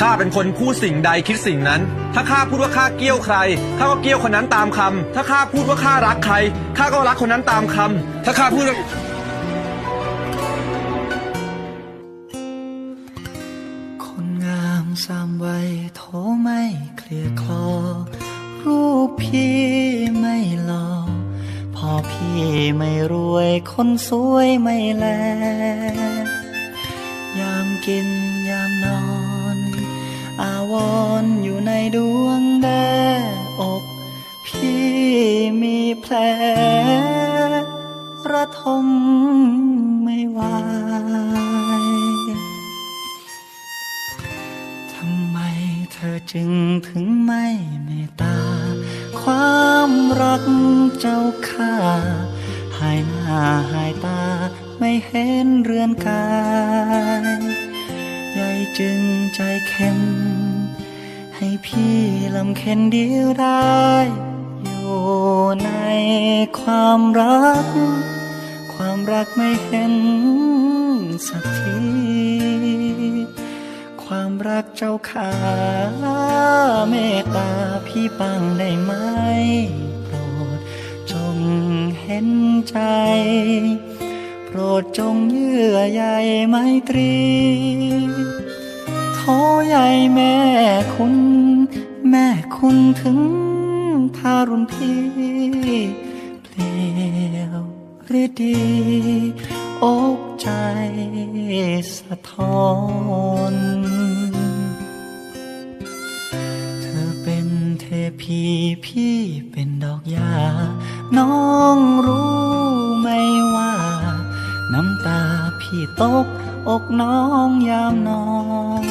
ข้าเป็นคนพูดสิ่งใดคิดสิ่งนั้น ถ้าข้าพูดว่าข้าเกี้ยวใคร ข้าก็เกี้ยวคนนั้นตามคำถ้าข้าพูดว่าข้ารักใคร ข้าก็รักคนนั้นตามคำถ้าข้าพูดว่าคนงามสามวัยโทไม่เคลียคลอ รูปพี่ไม่หล่อพอพี่ไม่รวยคนสวยไม่แล ยามกินยามนอน อาวรณ์อยู่ในดวงแดอก พี่มีแผลระทมไม่ไหวทำไมเธอจึงถึงไม่เมตตา ความรักเจ้าค่า ลำเค็นเดียวได้ อยู่ในความรัก ความรักไม่เห็นสักที ความรักเจ้าขาเมตตาพี่ปังได้ไหมโปรดจงเห็นใจ โปรดจงเยื่อใยไมตรีโทใหญ่แม่คุณ แม่คุณถึงทารุณพี่เปลี่ยวหรือดีอกใจสะท้อนเธอเป็นเทพีพี่เป็นดอกยา น้องรู้ไหมว่า น้ำตาพี่ตกอกน้องยามนอน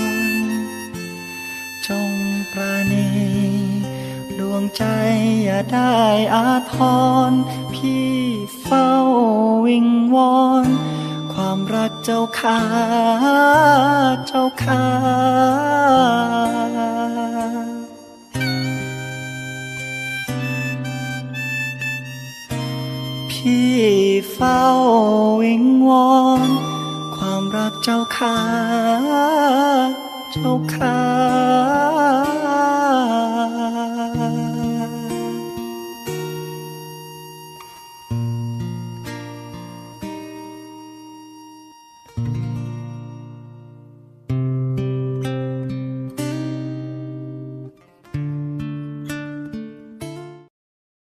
จงประณี ใจอย่าได้อาทร พี่เฝ้าวิงวอนความรักเจ้าขาเจ้าขาพี่เฝ้าวิงวอนความรักเจ้าขาเจ้าขา